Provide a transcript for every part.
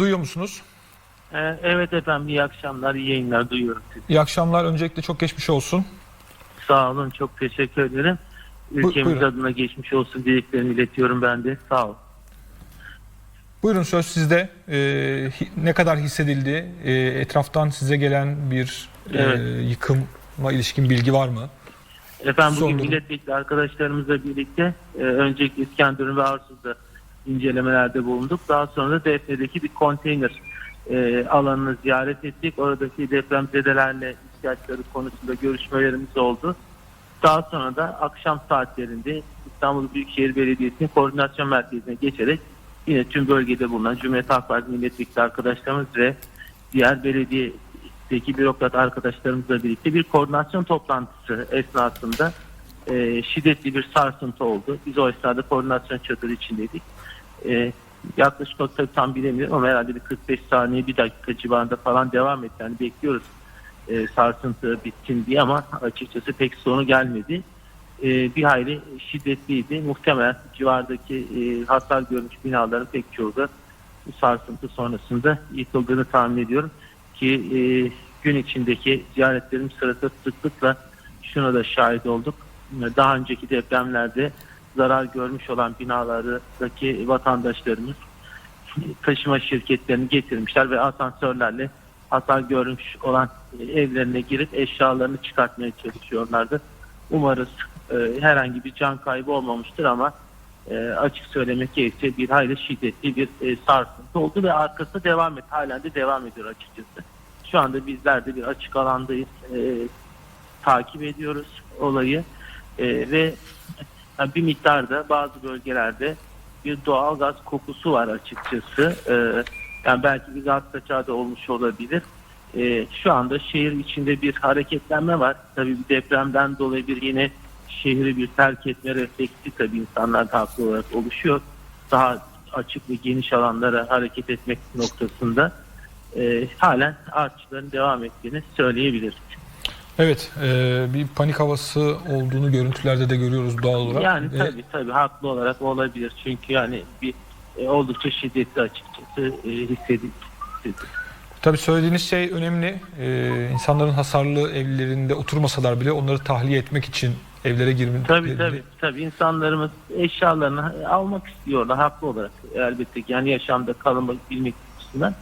Duyuyor musunuz? Ee, evet efendim iyi akşamlar, iyi yayınlar duyuyorum sizi. İyi akşamlar. Öncelikle çok geçmiş olsun. Sağ olun, çok teşekkür ederim. Ülkemiz buyurun. adına geçmiş olsun dileklerimi iletiyorum ben de. Sağ ol. Buyurun söz sizde. Ee, ne kadar hissedildi? Ee, etraftan size gelen bir e, Evet. yıkıma ilişkin bilgi var mı? Efendim bugün durum. milletvekili arkadaşlarımızla birlikte e, öncelikle İskenderun ve Arsuz'da incelemelerde bulunduk. Daha sonra da Defne'deki bir konteyner e, alanını ziyaret ettik. Oradaki depremzedelerle ihtiyaçları konusunda görüşmelerimiz oldu. Daha sonra da akşam saatlerinde İstanbul Büyükşehir Belediyesi'nin koordinasyon merkezine geçerek yine tüm bölgede bulunan Cumhuriyet Halk Partisi milletvekili arkadaşlarımız ve diğer belediyedeki bürokrat arkadaşlarımızla birlikte bir koordinasyon toplantısı esnasında e, şiddetli bir sarsıntı oldu. Biz o esnada koordinasyon çadırı içindeydik. E, yaklaşık o tabii tam bilemiyorum ama herhalde bir 45 saniye bir dakika civarında falan devam etti. Yani bekliyoruz e, sarsıntı bitsin diye ama açıkçası pek sonu gelmedi. E, bir hayli şiddetliydi. Muhtemelen civardaki e, hasar görmüş binaların pek çoğu da bu sarsıntı sonrasında yıkıldığını tahmin ediyorum ki e, gün içindeki ziyaretlerim sırasında sıklıkla şuna da şahit olduk. Daha önceki depremlerde zarar görmüş olan binalardaki vatandaşlarımız taşıma şirketlerini getirmişler ve asansörlerle hasar görmüş olan evlerine girip eşyalarını çıkartmaya çalışıyorlardı. Umarız e, herhangi bir can kaybı olmamıştır ama e, açık söylemek gerekirse bir hayli şiddetli bir e, sarsıntı oldu ve arkası devam et. Halen de devam ediyor açıkçası. Şu anda bizler de bir açık alandayız. E, takip ediyoruz olayı E, ve bir miktarda bazı bölgelerde bir doğal gaz kokusu var açıkçası. E, yani belki bir gaz kaçağı da olmuş olabilir. E, şu anda şehir içinde bir hareketlenme var. Tabii bir depremden dolayı bir yine şehri bir terk etme refleksi tabii insanlar haklı olarak oluşuyor. Daha açık ve geniş alanlara hareket etmek noktasında e, halen artçıların devam ettiğini söyleyebiliriz. Evet, e, bir panik havası olduğunu görüntülerde de görüyoruz doğal olarak. Yani E, tabii tabii haklı olarak olabilir. Çünkü yani bir e, oldukça şiddetli açıkçası e, hissedilir. Tabii söylediğiniz şey önemli. Ee, insanların hasarlı evlerinde oturmasalar bile onları tahliye etmek için evlere girmek. Tabii tabii tabii insanlarımız eşyalarını almak istiyorlar haklı olarak elbette ki yani yaşamda kalabilmek açısından.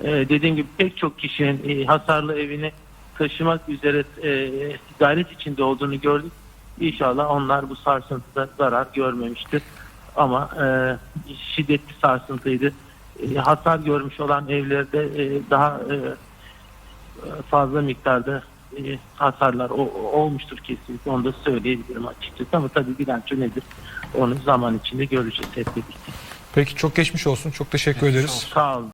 Ee, dediğim gibi pek çok kişinin e, hasarlı evini taşımak üzere e, gayret içinde olduğunu gördük. İnşallah onlar bu sarsıntıda zarar görmemiştir. Ama e, şiddetli sarsıntıydı. E, hasar görmüş olan evlerde e, daha e, fazla miktarda e, hasarlar o- olmuştur kesinlikle onu da söyleyebilirim açıkçası ama tabii bilanço nedir onu zaman içinde göreceğiz hep birlikte. Peki çok geçmiş olsun. Çok teşekkür ederiz. Sağ olun.